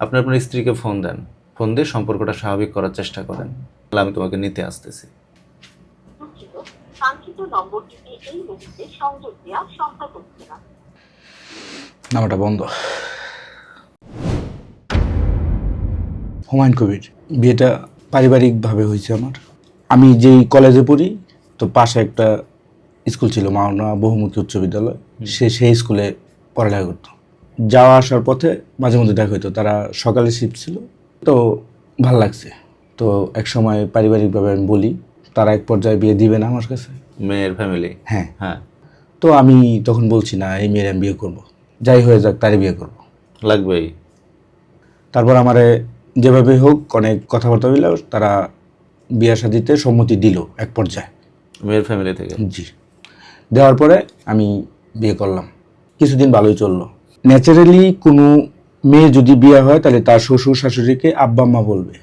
আপনি আপনার স্ত্রীকে ফোন দেন। ফোন দিয়ে সম্পর্কটা স্বাভাবিক করার চেষ্টা করেন। তাহলে আমি তোমাকে নিতে আসতেছি। নামটা বন্ধ। হুমায়ুন কবির বিয়েটা পারিবারিকভাবে হয়েছে আমার। আমি যেই কলেজে পড়ি তো পাশে একটা স্কুল ছিল মাওনা বহুমুখী উচ্চ বিদ্যালয়। সে সেই স্কুলে পড়ালেখা করতো। যাওয়া আসার পথে মাঝে মধ্যে দেখা হইতো। তারা সকালে শিফট ছিল। তো ভালো লাগছে। তো এক সময় পারিবারিকভাবে আমি বলি তারা এক পর্যায়ে বিয়ে দিবে না আমার কাছে। মেয়ের ফ্যামিলি হ্যাঁ। হ্যাঁ। তো আমি তখন বলছি না এই মেয়ের আমি বিয়ে করব। যাই হয়ে যাক তারই বিয়ে করব। লাগবেই। তারপর আমারে যেভাবে হোক অনেক কথাবার্তা হইল তারা বিয়ে শাদিতে সম্মতি দিল এক পর্যায়ে। মেয়ের ফ্যামিলি থেকে? জি। দেওয়ার পরে আমি বিয়ে করলাম। কিছুদিন ভালোই চলল। ন্যাচারালি কোনো মেয়ে যদি বিয়ে হয় তাহলে তার শ্বশুর শাশুড়িকে আব্বা আম্মা বলবে।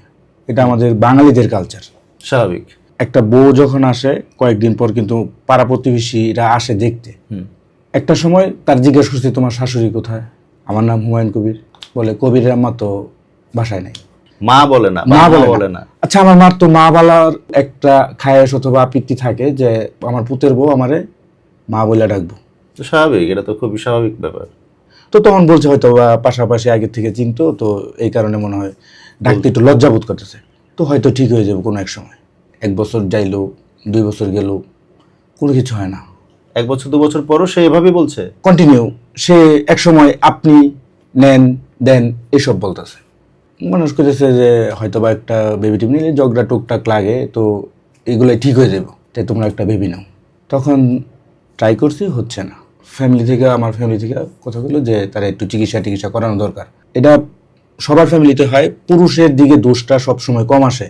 এটা আমাদের বাঙালিদের কালচার স্বাভাবিক। একটা বউ যখন আসে কয়েকদিন পর কিন্তু পাড়া প্রতিবেশীরা আসে দেখতে। হুম। একটা সময় তার জিজ্ঞেস করছে তোমার শাশুড়ি কোথায়? আমার নাম হুমায়ুন কবির। বলে কবিরের আম্মা তো বাসায় নাই। মা বলে না মা মা বলে বলে না। আচ্ছা আমার মার তো মা বলার একটা খায়েশ অথবা আপত্তি থাকে যে আমার পুতের বউ আমারে মা বলে ডাকবো। তো স্বাভাবিক এটা তো খুবই স্বাভাবিক ব্যাপার। তো তখন বলছে হয়তো বা পাশাপাশি আগে থেকে চিনতো তো এই কারণে মনে হয় ডাকতে একটু লজ্জাবোধ করতেছে। তো হয়তো ঠিক হয়ে যাবে কোনো এক সময়। এক বছর যাইলো দুই বছর গেল কোনো কিছু হয় না। এক বছর দু বছর পরও সে এভাবেই বলছে? কন্টিনিউ সে এক সময় আপনি নেন দেন এসব বলতেছে। মানুষ করতেছে যে হয়তো বা একটা বেবি টিম নিলে ঝগড়া টুকটাক লাগে তো এগুলোই ঠিক হয়ে যাবে। তাই তোমরা একটা বেবি নাও। তখন ট্রাই করছি হচ্ছে না। ফ্যামিলি থেকে আমার ফ্যামিলি থেকে কথা বলল যে তারা একটু চিকিৎসা টিকিৎসা করানো দরকার। এটা সবার ফ্যামিলিতে হয় পুরুষের দিকে দোষটা সবসময় কম আসে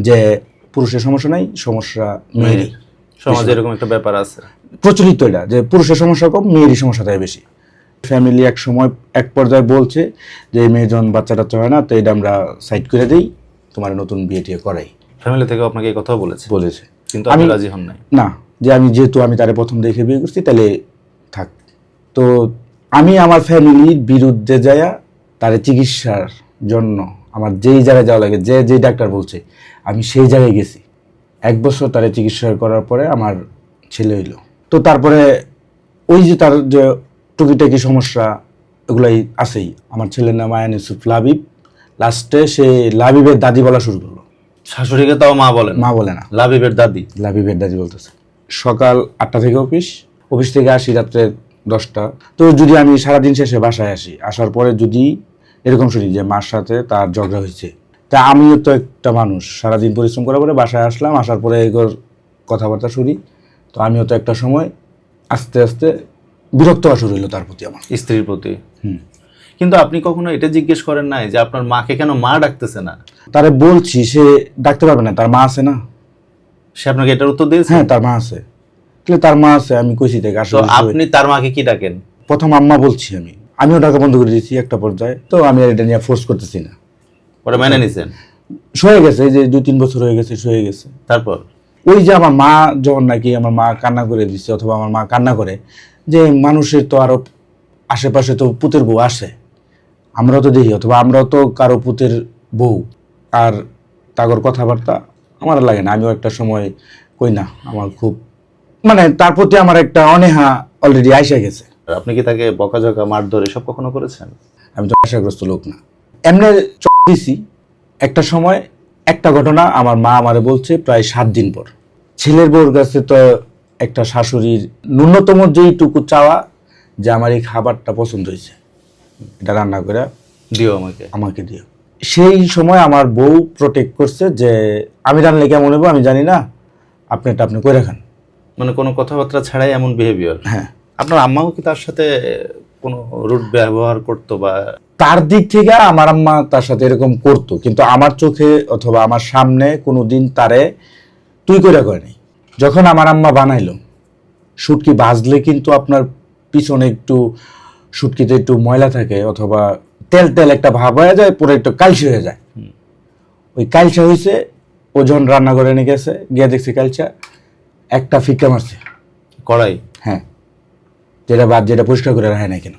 যে পুরুষের সমস্যা নাই সমস্যা মেয়েরই। সমাজে এরকম একটা ব্যাপার আছে। প্রচলিত এটা যে পুরুষের সমস্যা কম মেয়েরই সমস্যাটাই বেশি। ফ্যামিলি এক সময় এক পর্যায়ে বলছে যে মেয়ে যখন বাচ্চা টাচ্চা হয় না তো এটা আমরা সাইড করে দিই তোমার নতুন বিয়ে টিয়ে করাই। ফ্যামিলি থেকে আপনাকে এই কথাও বলেছে। বলেছে। কিন্তু আমি- রাজি হন নাই। না যে আমি যেহেতু আমি তারে প্রথম দেখে বিয়ে করছি তাহলে তো আমি আমার ফ্যামিলির বিরুদ্ধে যায়া তারে চিকিৎসার জন্য আমার যেই জায়গায় যাওয়া লাগে যে যেই ডাক্তার বলছে আমি সেই জায়গায় গেছি। এক বছর তারে চিকিৎসা করার পরে আমার ছেলে হইল। তো তারপরে ওই যে তার যে টুকিটাকি সমস্যা এগুলাই আছেই। আমার ছেলের নাম আয়ান ইউসুফ লাবিব। লাস্টে সে লাবিবের দাদি বলা শুরু করল। শাশুড়িকে তাও মা বলে মা বলে না। লাবিবের দাদি? লাবিবের দাদি বলতেছে। সকাল আটটা থেকে অফিস। অফিস থেকে আসি রাত্রে দশটা। তো যদি আমি সারাদিন শেষে বাসায় আসি আসার পরে যদি এরকম শুনি যে মার সাথে তার ঝগড়া হয়েছে তা আমিও তো একটা মানুষ সারাদিন পরিশ্রম করার পরে বাসায় আসলাম আসার পরে এগোর কথাবার্তা শুনি তো আমিও তো একটা সময় আস্তে আস্তে বিরক্ত হওয়া শুরু হলো তার প্রতি আমার। স্ত্রীর প্রতি? হুম। কিন্তু আপনি কখনো এটা জিজ্ঞেস করেন নাই যে আপনার মাকে কেন মা ডাকতেছে না? তারে বলছি সে ডাকতে পারবে না তার মা আছে না? সে আপনাকে এটার উত্তর দিয়েছে? হ্যাঁ তার মা আছে। তার মা আছে আমি কইছি থেকে তো আসলে আপনি তার মাকে কি ডাকেন? প্রথম আম্মা বলছি আমি। আমিও টাকা বন্ধ করে দিয়েছি একটা পর্যায়ে। তো আমি আর এটা নিয়ে ফোর্স করতেছি না। ওটা মেনে নিছেন? সয়ে গেছে এই যে দুই তিন বছর হয়ে গেছে সয়ে গেছে। তারপর? ওই যে আমার মা যখন নাকি আমার মা কান্না করে দিচ্ছে অথবা আমার মা কান্না করে যে মানুষের তো আরও আশেপাশে তো পুতের বউ আসে আমরাও তো দেখি অথবা আমরাও তো কারও পুতের বউ। আর তাগর কথাবার্তা আমার লাগে না আমিও একটা সময় কই না আমার খুব মানে তার প্রতি আমার একটা অনেহা অলরেডি আইসা গেছে। আপনি কি তাকে বকাঝকা মারধর এসব কখনো করেছেন? আমি তো আশাগ্রস্ত লোক না। এমনি দিছি একটা সময় একটা ঘটনা আমার মা আমারে বলছে প্রায় সাত দিন পর। ছেলের বউর কাছে তো একটা শাশুড়ির ন্যূনতম যেইটুকু চাওয়া যে আমার এই খাবারটা পছন্দ হয়েছে। এটা রান্না করে দিও আমাকে। আমাকে দিও। সেই সময় আমার বউ প্রোটেক্ট করছে যে আমি রান্নলে কেমন হব আমি জানি না আপনি এটা আপনি করে খান মানে কোনো কথাবার্তা ছাড়াই এমন বিহেভিয়ার হ্যাঁ। আপনার আম্মাও কি তার সাথে কোনো রুট ব্যবহার করতো বা? তার দিক থেকে আমার আম্মা তার সাথে এরকম করতো কিন্তু আমার চোখে অথবা আমার সামনে কোনোদিন তারে তুই করে করেনি যখন আমার আম্মা বানাইলো শুটকি বাজলে কিন্তু আপনার পিছনে একটু শুটকিতে একটু ময়লা থাকে অথবা তেল তেল একটা ভাব হয়ে যায় পুরো একটু কালসি হয়ে যায়। ওই কালসা হয়েছে ও যখন রান্না করে নিয়ে গেছে গিয়ে দেখছি কালচা একটা ফিক্কা মারছে। কড়াই? হ্যাঁ। যেটা বাদ যেটা পরিষ্কার করে রাখে না কেন?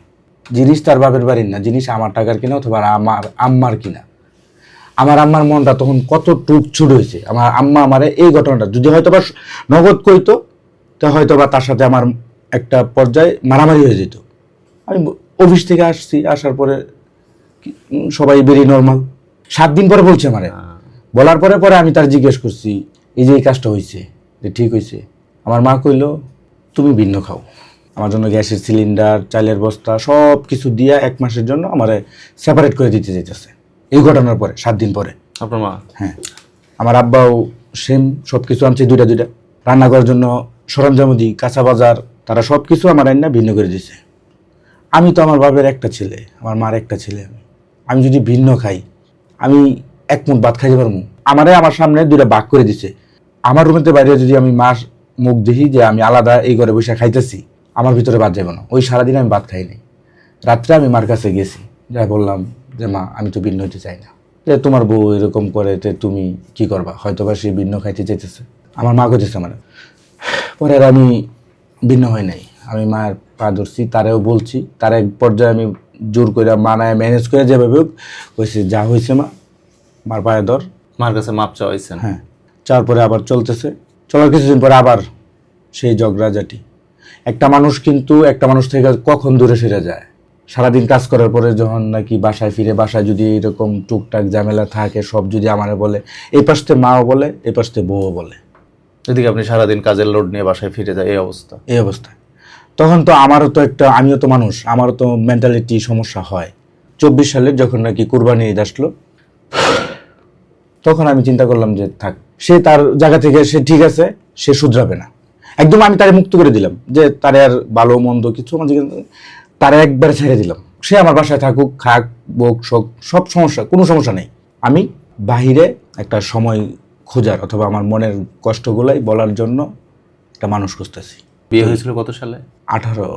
জিনিস তার বাপের বাড়ির না জিনিস আমার টাকার কিনা অথবা আমার আম্মার কিনা। আমার আম্মার মনটা তখন কত টুক ছুট হয়েছে। আমার আম্মা আমারে এই ঘটনাটা যদি হয়তো বা নগদ কইতো তো হয়তো বা তার সাথে আমার একটা পর্যায়ে মারামারি হয়ে যেত। আমি অফিস থেকে আসছি আসার পরে সবাই বেরিয়ে নর্মাল সাত দিন পরে বলছে আমারে। বলার পরে পরে আমি তার জিজ্ঞেস করছি এই যে এই কাজটা হয়েছে যে ঠিক হয়েছে আমার মা কইল তুমি ভিন্ন খাও। আমার জন্য গ্যাসের সিলিন্ডার চালের বস্তা সব কিছু দিয়া এক মাসের জন্য আমার সেপারেট করে দিতে যেতেছে এই ঘটনার পরে সাত দিন পরে। আপনার মা? হ্যাঁ। আমার আব্বাও সেম সব কিছু আনছে দুইটা দুইটা। রান্না করার জন্য সরঞ্জামদি কাঁচা বাজার তারা সব কিছু আমার আইনা ভিন্ন করে দিছে। আমি তো আমার বাবার একটা ছেলে আমার মার একটা ছেলে। আমি আমি যদি ভিন্ন খাই আমি এক মুঠ ভাত খাইতে পারব? আমারে আমার সামনে দুইটা বাক করে দিছে। আমার রুমেতে বাইরে যদি আমি মার মুখ দেখি যে আমি আলাদা এই ঘরে বসে খাইতেছি আমার ভিতরে বাদ যাবে না। ওই সারাদিন আমি ভাত খাই নাই। রাত্রে আমি মার কাছে গেছি যা বললাম যে মা আমি তো ভিন্ন হইতে চাই না। যে তোমার বউ এরকম করে তে তুমি কি করবা? হয়তো বা সে ভিন্ন খাইতে চাইতেছে। আমার মা কইতেছে আমার পরে আর আমি ভিন্ন হয় নাই। আমি মায়ের পা ধরছি তারেও বলছি তার এক পর্যায়ে আমি জোর করে মানায় ম্যানেজ করে যেভাবে হোক কইছি যা হয়েছে মা মার পায়ে ধর। মার কাছে মাপ চাওয়াইছেন হ্যাঁ। চার পরে আবার চলতেছে। চলার কিছুদিন পরে আবার সেই ঝগড়াঝাটি একটা মানুষ কিন্তু একটা মানুষ থেকে কখন দূরে সরে যায়? সারাদিন কাজ করার পরে যখন নাকি বাসায় ফিরে বাসায় যদি এরকম টুকটাক ঝামেলা থাকে সব যদি আমারে বলে এই পাশতে মাও বলে এই পাশতে বউও বলে। এদিকে আপনি সারাদিন কাজের লোড নিয়ে বাসায় ফিরে যায় এই অবস্থা। এই অবস্থা। তখন তো আমারও তো একটা আমিও তো মানুষ আমারও তো মেন্টালিটি সমস্যা হয়। চব্বিশ সালে যখন নাকি কুরবানি ঈদ আসলো তখন আমি চিন্তা করলাম যে থাক সে তার জায়গা থেকে সে ঠিক আছে সে শুধরাবে না। একদম আমি তারে মুক্ত করে দিলাম যে তারে আর ভালো মন্দ কিছু আমার তারে একবার ছেড়ে দিলাম। সে আমার বাসায় থাকুক খাক বোক শোক সব সমস্যা কোনো সমস্যা নেই। আমি বাহিরে একটা সময় খোঁজার অথবা আমার মনের কষ্টগুলাই বলার জন্য একটা মানুষ খুঁজতেছি। বিয়ে হয়েছিল কত সালে? আঠারো।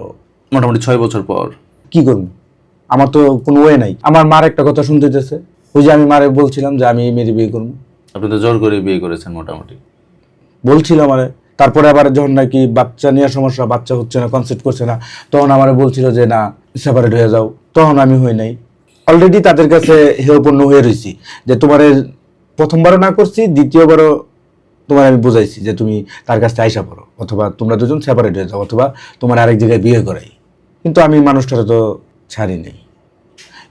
মোটামুটি ছয় বছর পর। কি করব? আমার তো কোনো ওয়ে নাই। আমার মার একটা কথা শুনতে যেতেছে ওই যে আমি মারে বলছিলাম যে আমি মেয়ের বিয়ে করব। আপনি তো জোর করে বিয়ে করেছেন মোটামুটি। বলছিল আমারে। তারপরে আবার যখন নাকি বাচ্চা নেওয়ার সমস্যা বাচ্চা হচ্ছে না কনসেপ্ট করছে না তখন আমারে বলছিল যে না সেপারেট হয়ে যাও। তখন আমি হই নাই। অলরেডি তাদের কাছে হেয়পূর্ণ হয়ে রয়েছি যে তোমার প্রথমবারও না করছি দ্বিতীয়বারও তোমার আমি বুঝাইছি যে তুমি তার কাছ থেকে আইসা পড়ো। অথবা তোমরা দুজন সেপারেট হয়ে যাও অথবা তোমার আরেক জায়গায় বিয়ে করাই। কিন্তু আমি মানুষটারে তো ছাড়ি নেই।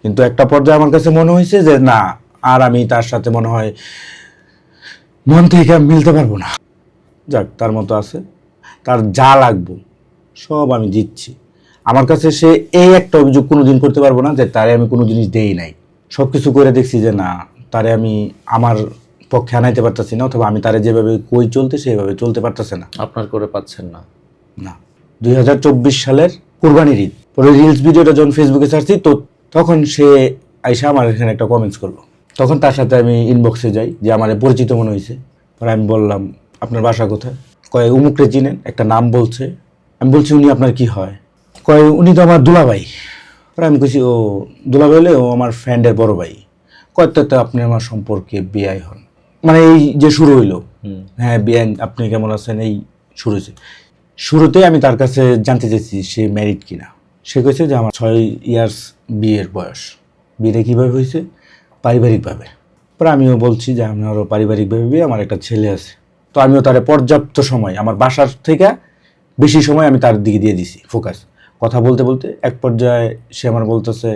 কিন্তু একটা পর্যায়ে আমার কাছে মনে হয়েছে যে না আর আমি তার সাথে মনে হয় মন থেকে মিলতে পারব না। যাক তার মতো আছে। তার যা লাগবো সব আমি দিচ্ছি। আমার কাছে সে এই একটা অভিযোগ কোনো দিন করতে পারব না যে তারে আমি কোনো জিনিস দেই নাই। সব কিছু করে দেখছি যে না তারে আমি আমার পক্ষে আনাইতে পারতেছি না অথবা আমি তারে যেভাবে কই চলতে সেভাবে চলতে পারতেছে না। আপনার করে পাচ্ছেন না। না। দুই হাজার চব্বিশ সালের কোরবানির ঈদ। পরে রিলস ভিডিওটা যখন ফেসবুকে ছাড়ছি তো তখন সে আইসা আমার এখানে একটা কমেন্টস করল। তখন তার সাথে আমি ইনবক্সে যাই যে আমার পরিচিত মনে হয়েছে পরে আমি বললাম আপনার বাসা কোথায়? কয় উমুকরে চিনেন একটা নাম বলছে। আমি বলছি উনি আপনার কি হয়? কয় উনি তো আমার দুলাভাই। পরে আমি কইছি ও দুলাভাই হলে ও আমার ফ্রেন্ডের বড় ভাই। কয় তো আপনি আমার সম্পর্কে বিয়াই হন। মানে এই যে শুরু হইল। হ্যাঁ বিয়ান আপনি কেমন আছেন? এই শুরু হয়েছে শুরুতেই আমি তার কাছে জানতে চাইছি সে ম্যারিড কিনা। সে কয়েছে যে আমার ছয় ইয়ার্স বিয়ের বয়স। বিয়েটা কীভাবে হয়েছে পারিবারিকভাবে। পরে আমিও বলছি যে আমারও পারিবারিকভাবে বিয়ে, আমার একটা ছেলে আছে। তো আমিও তার পর্যাপ্ত সময়, আমার বাসার থেকে বেশি সময় আমি তার দিকে দিয়ে দিছি ফোকাস কথা বলতে বলতে এক পর্যায়ে সে আমার বলতেছে,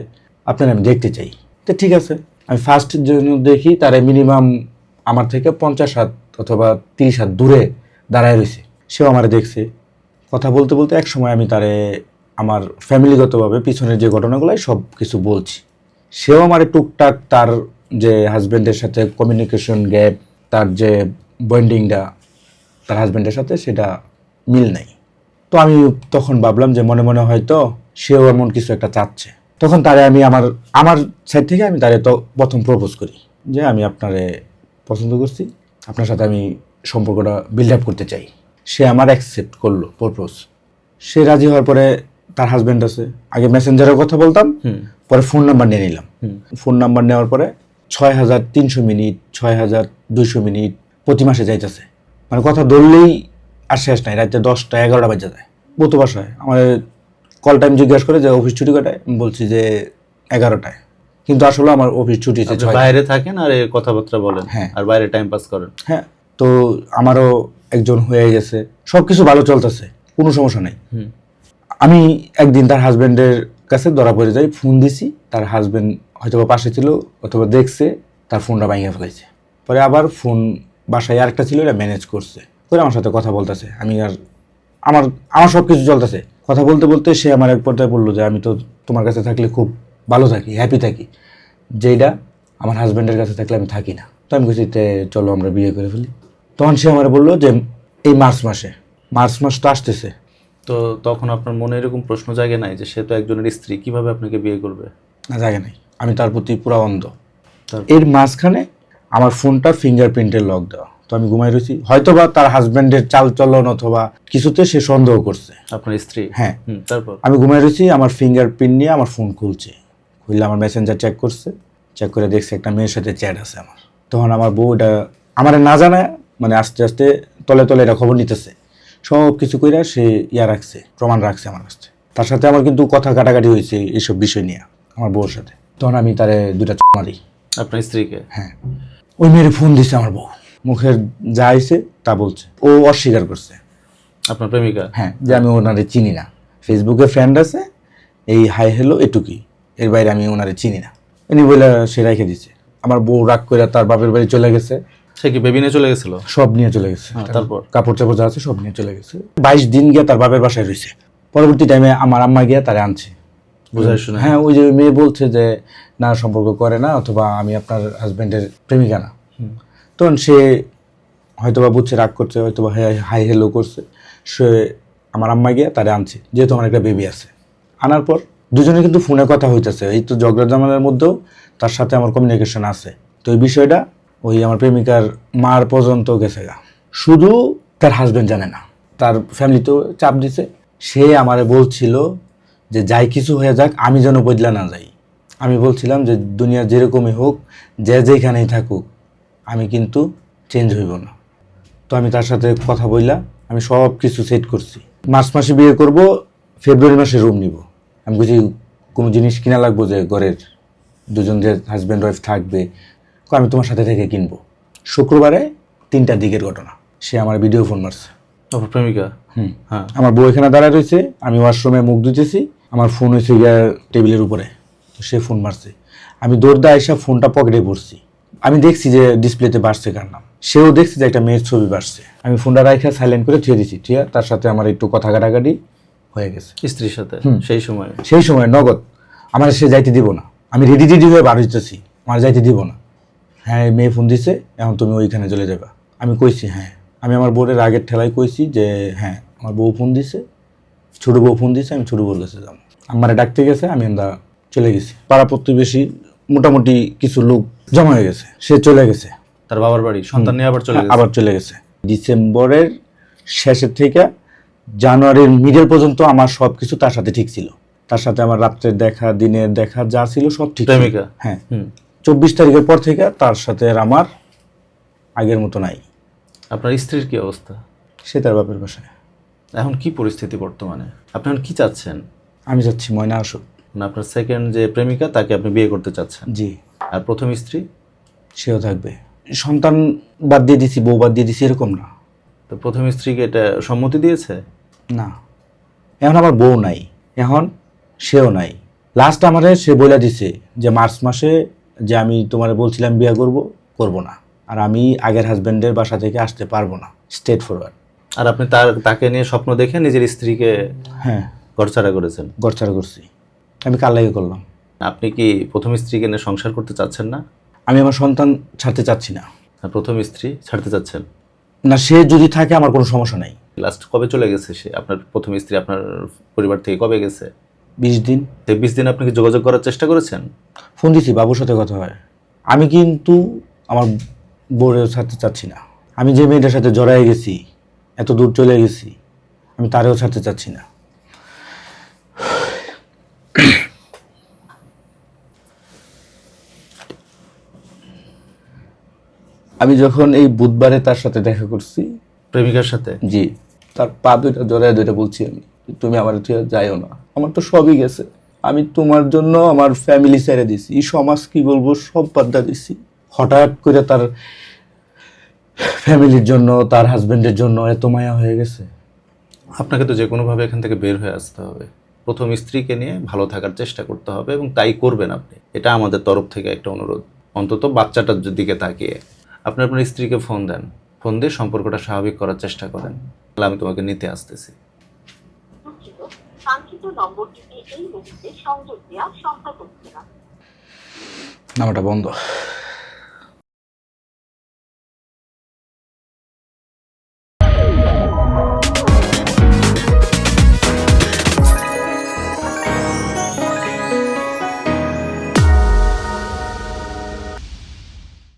আপনার আমি দেখতে চাই। তো ঠিক আছে, আমি ফার্স্ট জন্য দেখি তারা মিনিমাম আমার থেকে পঞ্চাশ হাত অথবা তিরিশ হাত দূরে দাঁড়ায় রয়েছে। সেও আমার দেখছে। কথা বলতে বলতে এক সময় আমি তারে আমার ফ্যামিলিগতভাবে পিছনের যে ঘটনাগুলো সব কিছু বলছি। সেও আমার টুকটাক তার যে হাজব্যান্ডের সাথে কমিউনিকেশন গ্যাপ তার যে বন্ডিংটা তার হাজব্যান্ডের সাথে সেটা মিল নাই। তো আমি তখন ভাবলাম যে মনে মনে হয়তো সেও এমন কিছু একটা চাচ্ছে। তখন তারে আমি আমার আমার সাইড থেকে আমি তারে তো প্রথম প্রপোজ করি যে আমি আপনারে পছন্দ করছি, আপনার সাথে আমি সম্পর্কটা বিল্ড আপ করতে চাই। সে আমার অ্যাকসেপ্ট করল প্রপোজ সে রাজি হওয়ার পরে তার হাজব্যান্ড আছে। আগে মেসেঞ্জারের কথা বলতাম পরে ফোন নাম্বার নিয়ে নিলাম। ফোন নাম্বার নেওয়ার পরে ছয় হাজার তিনশো মিনিট ছয় হাজার দুইশো মিনিট প্রতি মাসে যাইতেছে। মানে কথা ধরলেই আর শেষ নাই রাতে দশটা এগারোটা বাজে যায়। বতো বাসায়। আমার কল টাইম জিজ্ঞাসা করে যে অফিস ছুটি কটায়? বলছি যে এগারোটায়। কিন্তু আসলে আমার অফিস ছুটি বাইরে থাকেন আর কথাবার্তা বলেন হ্যাঁ। আর বাইরে টাইম পাস করেন। হ্যাঁ তো আমারও একজন হয়ে গেছে। সব কিছু ভালো চলতেছে কোনো সমস্যা নেই। আমি একদিন তার হাজব্যান্ডের কাছে ধরা পড়ে যাই ফোন দিছি, তার হাজব্যান্ড হয়তো বা পাশে ছিল, অথবা দেখছে, তার ফোনটা ভাঙিয়ে ফেলেছে পরে আবার ফোন বাসায় আরেকটা ছিল, এটা ম্যানেজ করছে। করে আমার সাথে কথা বলতেছে। আমি আর আমার আমার সব কিছু চলতেছে। কথা বলতে বলতে সে আমার এক পর্যায়ে বলল যে, আমি তো তোমার কাছে থাকলে খুব ভালো থাকি হ্যাপি থাকি। যেইটা আমার হাজব্যান্ডের কাছে থাকলে আমি থাকি না। তো আমি খুশিতে চলো আমরা বিয়ে করে ফেলি। তখন সে আমার বলল যে, এই মার্চ মাসে, মার্চ মাস তো আসতেছে। তো তখন আপনার মনে এরকম প্রশ্ন জাগে নাই যে সে তো একজনের স্ত্রী কীভাবে আপনাকে বিয়ে করবে? না জাগে নাই। আমি তার প্রতি পুরো অন্ধ? এর মাঝখানে আমার ফোনটা ফিঙ্গারপ্রিন্টের লক দেওয়া। তো আমি ঘুমাই রয়েছি। হয়তো বা তার হাজবেন্ডের চাল চলন অথবা কিছুতে সে সন্দেহ করছে। আপনার স্ত্রী? হ্যাঁ। তারপর? আমি ঘুমাই রয়েছি আমার ফিঙ্গারপ্রিন্ট নিয়ে আমার ফোন খুলছে। খুললে আমার মেসেঞ্জার চেক করছে। চেক করে দেখছে একটা মেয়ের সাথে চ্যাট আছে আমার। তখন আমার বউ এটা আমার না জানায় মানে আস্তে আস্তে তলে তলে এটা খবর নিতেছে। সব কিছু কইরা সে ইয়া রাখছে প্রমাণ রাখছে আমার কাছে। তার সাথে আমার কিন্তু কথা কাটাকাটি হয়েছে এইসব বিষয় নিয়ে আমার বউর সাথে। তখন আমি তারে দুটা মারি। আপনার স্ত্রীকে? হ্যাঁ। ওই মেয়ের ফোন দিছে আমার বউ। মুখের যা আইছে তা বলছে। ও অস্বীকার করছে। আপনার প্রেমিকা? হ্যাঁ যে আমি ওনারে চিনি না। ফেসবুকে ফ্রেন্ড আছে এই হাই হ্যালো এটুকুই। এর বাইরে আমি ওনারে চিনি না। এনি বলে সে রেখে দিছে। আমার বউ রাগ করে তার বাপের বাড়ি চলে গেছে। সে কি বেবি নিয়ে চলে গেছিল? সব নিয়ে চলে গেছে। হ্যাঁ, তারপর? কাপড় চাপড় যা আছে সব নিয়ে চলে গেছে। বাইশ দিন গিয়ে তার বাপের বাসায় রয়েছে। পরবর্তী টাইমে আমার আম্মা গিয়ে তারে আনছে। বুঝাই শুনে। হ্যাঁ ওই যে মেয়ে বলছে যে না সম্পর্ক করে না অথবা আমি আপনার হাজবেন্ডের প্রেমিকা না। তখন সে হয়তোবা বুঝছে রাগ করছে হয়তোবা হাই হেলো করছে। সে আমার আম্মা গিয়ে তারে আনছে যেহেতু আমার একটা বেবি আছে। আনার পর দুজনে কিন্তু ফোনে কথা হইতেছে। এই তো ঝগড়া জামালের মধ্যেও তার সাথে আমার কমিউনিকেশন আছে। তো এই বিষয়টা ওই আমার প্রেমিকার মার পর্যন্ত গেছে গা। শুধু তার হাজবেন্ড জানে না। তার ফ্যামিলিতেও চাপ দিছে। সে আমারে বলছিল যে, যাই কিছু হয়ে যাক, আমি যেন বদলা না যাই। আমি বলছিলাম যে, দুনিয়া যেরকমই হোক, যে যেখানেই থাকুক, আমি কিন্তু চেঞ্জ হইব না। তো আমি তার সাথে কথা বললাম আমি সব কিছু সেট করছি। মার্চ মাসে বিয়ে করব, ফেব্রুয়ারি মাসে রুম নিব। আমি বুঝি কোনো জিনিস কিনা লাগবো যে, ঘরের দুজন যে হাজব্যান্ড ওয়াইফ থাকবে আমি তোমার সাথে থেকে কিনবো। শুক্রবারে তিনটা দিকের ঘটনা। সে আমার ভিডিও ফোন মারছে। প্রেমিকা? হুম। হ্যাঁ। আমার বউ এখানে দাঁড়ায় রয়েছে আমি ওয়াশরুমে মুখ ধুতেছি আমার ফোন হয়েছে গিয়া টেবিলের উপরে। তো সে ফোন মারছে। আমি দৌড়দা এসে ফোনটা পকেটে পড়ছি আমি দেখছি যে ডিসপ্লেতে বাড়ছে কার নাম। সেও দেখছি যে একটা মেয়ের ছবি বাড়ছে। আমি ফোনটা রাখা সাইলেন্ট করে থুয়ে দিছি। ঠিক আছে তার সাথে আমার একটু কথা কাটাকাটি হয়ে গেছে। স্ত্রীর সাথে? সেই সময়? সেই সময় নগদ। আমার সে যাইতে দিব না। আমি রেডি রেডি হয়ে বার হইতেছি। আমার যাইতে দিব না। হ্যাঁ মেয়ে ফোন দিছে এখন তুমি ওইখানে চলে যাবা। আমি কইছি হ্যাঁ। আমি আমার বোনের আগের ঠেলায় কইছি যে হ্যাঁ আমার বউ ফোন দিছে ছোটো বউ ফোন দিছে আমি ছোটো বউর কাছে যাব। আমারে ডাকতে গেছে আমি আমরা চলে গেছি। পাড়া প্রতিবেশী মোটামুটি কিছু লোক জমা হয়ে গেছে সে চলে গেছে। তার বাবার বাড়ি সন্তান নিয়ে আবার চলে আবার চলে গেছে। ডিসেম্বরের শেষের থেকে জানুয়ারির মিডল পর্যন্ত আমার সব কিছু তার সাথে ঠিক ছিল। তার সাথে আমার রাত্রের দেখা দিনের দেখা যা ছিল সব ঠিক। প্রেমিকা? হ্যাঁ। হুম। চব্বিশ তারিখের পর থেকে তার সাথে আর আমার আগের মতো নাই। আপনার স্ত্রীর কি অবস্থা? সে তার বাপের বাসায়। এখন কি পরিস্থিতি বর্তমানে? আপনি এখন কি চাচ্ছেন? আমি যাচ্ছি ময়না আসুক। না আপনার সেকেন্ড যে প্রেমিকা তাকে আপনি বিয়ে করতে চাচ্ছেন? জি। আর প্রথম স্ত্রী? সেও থাকবে। সন্তান বাদ দিয়ে দিছি বউ বাদ দিয়ে দিছি এরকম না। তো প্রথম স্ত্রীকে এটা সম্মতি দিয়েছে? না। এখন আমার বউ নাই। এখন সেও নাই। লাস্ট আমারে সে বলে দিছে যে মার্চ মাসে যে আমি তোমার বলছিলাম বিয়ে করব করব না। আর আমি আগের হাজব্যান্ডের বাসা থেকে আসতে পারব না স্টেট ফরওয়ার্ড আর আপনি তার তাকে নিয়ে স্বপ্ন দেখে নিজের স্ত্রীকে হ্যাঁ। ঘরছাড়া করেছেন? গড়ছাড়া করছি। আমি কাল লাগে করলাম? আপনি কি প্রথম স্ত্রীকে নিয়ে সংসার করতে চাচ্ছেন না? আমি আমার সন্তান ছাড়তে চাচ্ছি না। প্রথম স্ত্রী ছাড়তে চাচ্ছেন? না সে যদি থাকে আমার কোনো সমস্যা নাই। লাস্ট কবে চলে গেছে সে? আপনার প্রথম স্ত্রী আপনার পরিবার থেকে কবে গেছে? বিশ দিন এই বিশ দিন আপনি কি যোগাযোগ করার চেষ্টা করেছেন? ফোন দিছি বাবুর সাথে কথা হয়। আমি কিন্তু আমার বোরেও ছাড়তে চাচ্ছি না। আমি যে মেয়েটার সাথে জড়াই গেছি এত দূর চলে গেছি আমি তারেও ছাড়তে চাচ্ছি না। আমি যখন এই বুধবারে তার সাথে দেখা করছি প্রেমিকার সাথে? জি তার পা দুইটা জড়ায় দুইটা বলছি আমি তুমি আমার যাইও না। আমার তো সবই গেছে। আমি তোমার জন্য আমার ফ্যামিলি ছেড়ে দিছি। সমাজ কি বলব, সব বাদ্দা দিছি। হঠাৎ করে তার ফ্যামিলির জন্য, তার হাজবেন্ডের জন্য এত মায়া হয়ে গেছে। আপনাকে তো যে কোনোভাবে এখান থেকে বের হয়ে আসতে হবে। প্রথম স্ত্রীকে নিয়ে ভালো থাকার চেষ্টা করতে হবে এবং তাই করবেন আপনি। এটা আমাদের তরফ থেকে একটা অনুরোধ। অন্তত বাচ্চাটার দিকে তাকিয়ে। আপনি আপনার স্ত্রীকে ফোন দেন। ফোন দিয়ে সম্পর্কটা স্বাভাবিক করার চেষ্টা করেন। তাহলে আমি তোমাকে নিতে আসতেছি। কাঙ্ক্ষিত নম্বরটিতে এই মুহূর্তে সংযোগ দেওয়া সম্ভব হচ্ছে না। নামটা বন্ধ।